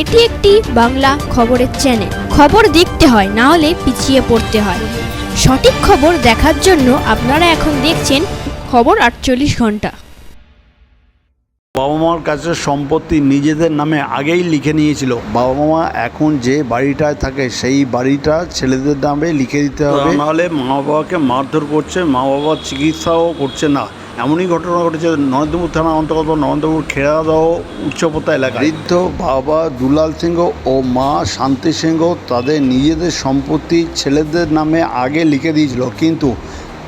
এটি একটি বাংলা খবরের চ্যানেল খবর দেখতে হয় না হলে পিছিয়ে পড়তে হয়। সঠিক খবর দেখার জন্য আপনারা এখন দেখছেন খবর আটচল্লিশ ঘণ্টা। বাবা মার কাছে সম্পত্তি নিজেদের নামে আগেই লিখে নিয়েছিল। বাবা মা এখন যে বাড়িটায় থাকে সেই বাড়িটা ছেলেদের নামে লিখে দিতে হবে। নাহলে মা বাবাকে মারধর করছে মা বাবা চিকিৎসাও করছে না। এমনই ঘটনা ঘটেছে, নরেন্দ্রপুর থানা অন্তর্গত নরেন্দ্রপুর খেড়াদাও উচ্চপতা এলাকা বৃদ্ধ বাবা দুলাল সিংহ ও মা শান্তি সিংহ তাদের নিজেদের সম্পত্তি ছেলেদের নামে আগে লিখে দিয়েছিল, কিন্তু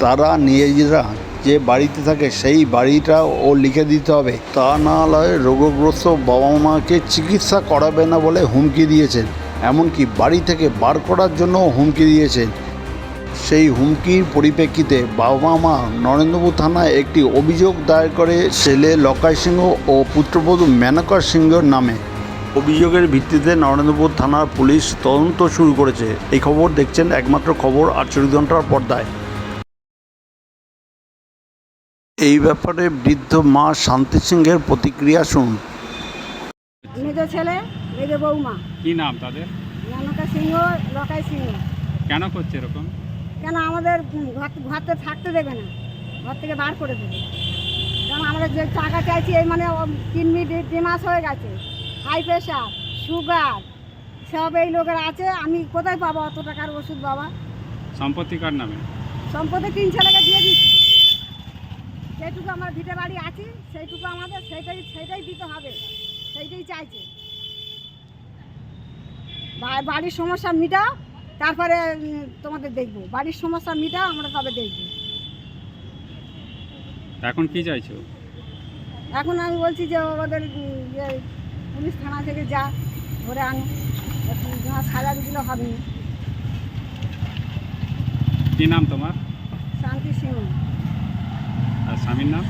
তারা নিজেরা যে বাড়িতে থাকে সেই বাড়িটা ও লিখে দিতে হবে। তা না হলে রোগগ্রস্ত বাবা মাকে চিকিৎসা করাবে না বলে হুমকি দিয়েছেন, এমনকি বাড়ি থেকে বার করার জন্য হুমকি দিয়েছেন। সেই হুমকির পরিপ্রেক্ষিতে বাবা মা নরেন্দ্রপুর থানায় একটি অভিযোগ দায়ের করে ছেলে লকাই সিংহ ও পুত্রবধূ মেনকা সিংহর নামে। অভিযোগের ভিত্তিতে নরেন্দ্রপুর থানার পুলিশ তদন্ত শুরু করেছে। এই খবর দেখছেন একমাত্র খবর আটচল্লিশ ঘণ্টার পর্দায়। এই ব্যাপারে বৃদ্ধ মা শান্তি সিংহের প্রতিক্রিয়া শুনুন। মেজ ছেলে মেজ বৌমা। কি নাম তাদের? সিংহ লকাই সিংহ। কেন করছে এরকম? কেন আমাদের ঘর ঘরতে থাকতে দেবে না। ঘর থেকে বার করে দেবে। কারণ আমরা যে টাকা চাইছি এই মানে তিন কিডনি ডিমাস হয়ে গেছে। হাই প্রেশার সুগার সব এই লোকের আছে আমি কোথায় পাবো অত টাকার ওষুধ বাবা? সম্পত্তি কার নামে? সম্পত্তি তিন ছেলেকে দিয়ে দিচ্ছি যেটুকু আমার ভিটে বাড়ি আছে সেইটুকু আমাদের সেইটাই সেইটাই দিতে হবে। সেইটাই চাইছে। বাড়ির সমস্যা মিটাও তারপরে তোমাদের দেখব। বাড়ির সমস্যা মিটা আমরা তবে দেখব। এখন কি চাইছো? এখন আমি বলছি যে ওদের যে পুলিশ থানা থেকে যা ধরে আনো। তোমার সাজা দিলে হবে না। কি নাম তোমার? শান্তি সিং আর স্বামীর নাম?